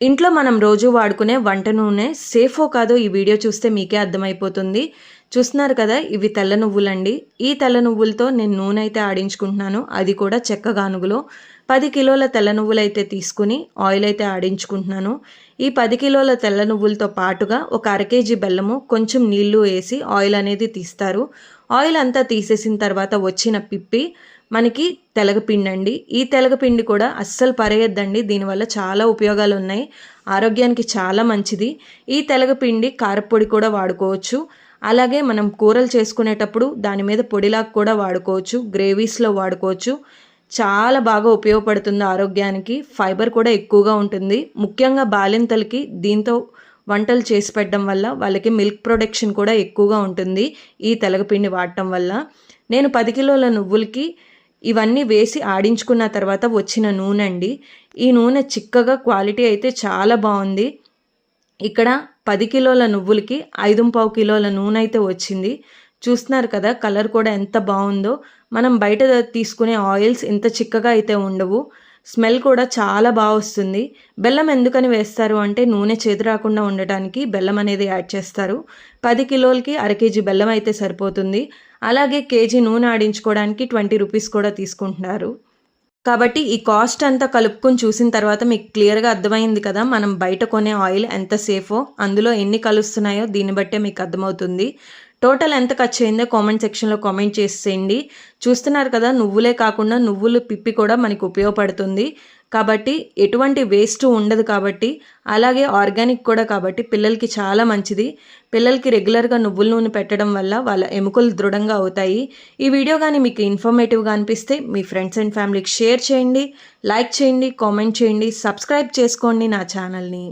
ఇంట్లో మనం రోజు వాడుకునే వంట నూనె సేఫో కాదో ఈ వీడియో చూస్తే మీకే అర్థమైపోతుంది. చూస్తున్నారు కదా ఇవి తెల్ల నువ్వులండి. ఈ తెల్ల నువ్వులతో నేను నూనె అయితే ఆడించుకుంటున్నాను. అది కూడా చెక్క గానుగులో. పది కిలోల తెల్ల నువ్వులు అయితే తీసుకుని ఆయిల్ అయితే ఆడించుకుంటున్నాను. ఈ పది కిలోల తెల్ల నువ్వులతో పాటుగా ఒక అర కేజీ బెల్లము కొంచెం నీళ్ళు వేసి ఆయిల్ అనేది తీస్తారు. ఆయిల్ అంతా తీసేసిన తర్వాత వచ్చిన పిప్పి మనకి తెలగపిండి అండి ఈ తెలగపిండి కూడా అస్సలు పరేయద్దండి. దీనివల్ల చాలా ఉపయోగాలు ఉన్నాయి ఆరోగ్యానికి చాలా మంచిది. ఈ తెలగపిండి కారపొడి కూడా వాడుకోవచ్చు. అలాగే మనం కూరలు చేసుకునేటప్పుడు దాని మీద పొడిలాగా కూడా వాడుకోవచ్చు. గ్రేవీస్లో వాడుకోవచ్చు. చాలా బాగా ఉపయోగపడుతుంది ఆరోగ్యానికి. ఫైబర్ కూడా ఎక్కువగా ఉంటుంది. ముఖ్యంగా బాలింతలకి దీంతో వంటలు చేసి పెట్టడం వల్ల వాళ్ళకి మిల్క్ ప్రొడక్షన్ కూడా ఎక్కువగా ఉంటుంది ఈ తెలగపిండి వాడటం వల్ల. నేను పది కిలోల నువ్వులకి ఇవన్నీ వేసి ఆడించుకున్న తర్వాత వచ్చిన నూనె అండి ఈ నూనె చిక్కగా క్వాలిటీ అయితే చాలా బాగుంది. ఇక్కడ పది కిలోల నువ్వులకి ఐదు పావు కిలోల నూనె అయితే వచ్చింది. చూస్తున్నారు కదా కలర్ కూడా ఎంత బాగుందో. మనం బయట తీసుకునే ఆయిల్స్ ఇంత చిక్కగా అయితే ఉండవు. స్మెల్ కూడా చాలా బాగా వస్తుంది. బెల్లం ఎందుకని వేస్తారు అంటే నూనె చేదు రాకుండా ఉండటానికి బెల్లం అనేది యాడ్ చేస్తారు. పది కిలోలకి అర కేజీ బెల్లం అయితే సరిపోతుంది. అలాగే కేజీ నూనె ఆడించుకోవడానికి ట్వంటీ రూపీస్ కూడా తీసుకుంటున్నారు. కాబట్టి ఈ కాస్ట్ అంతా కలుపుకొని చూసిన తర్వాత మీకు క్లియర్గా అర్థమైంది కదా మనం బయట కొనే ఆయిల్ ఎంత సేఫో అందులో ఎన్ని కలుస్తున్నాయో దీన్ని బట్టే మీకు అర్థమవుతుంది. టోటల్ ఎంత ఖర్చు అయిందో కామెంట్ సెక్షన్లో కామెంట్ చేసేయండి. చూస్తున్నారు కదా నువ్వులే కాకుండా నువ్వులు పిప్పి కూడా మనకు ఉపయోగపడుతుంది. కాబట్టి ఎటువంటి వేస్ట్ ఉండదు కాబట్టి అలాగే ఆర్గానిక్ కూడా కాబట్టి పిల్లలకి చాలా మంచిది. పిల్లలకి రెగ్యులర్గా నువ్వుల నూనె పెట్టడం వల్ల వాళ్ళ ఎముకలు దృఢంగా అవుతాయి. ఈ వీడియో కానీ మీకు ఇన్ఫర్మేటివ్గా అనిపిస్తే మీ ఫ్రెండ్స్ అండ్ ఫ్యామిలీకి షేర్ చేయండి లైక్ చేయండి కామెంట్ చేయండి సబ్స్క్రైబ్ చేసుకోండి నా ఛానల్ని.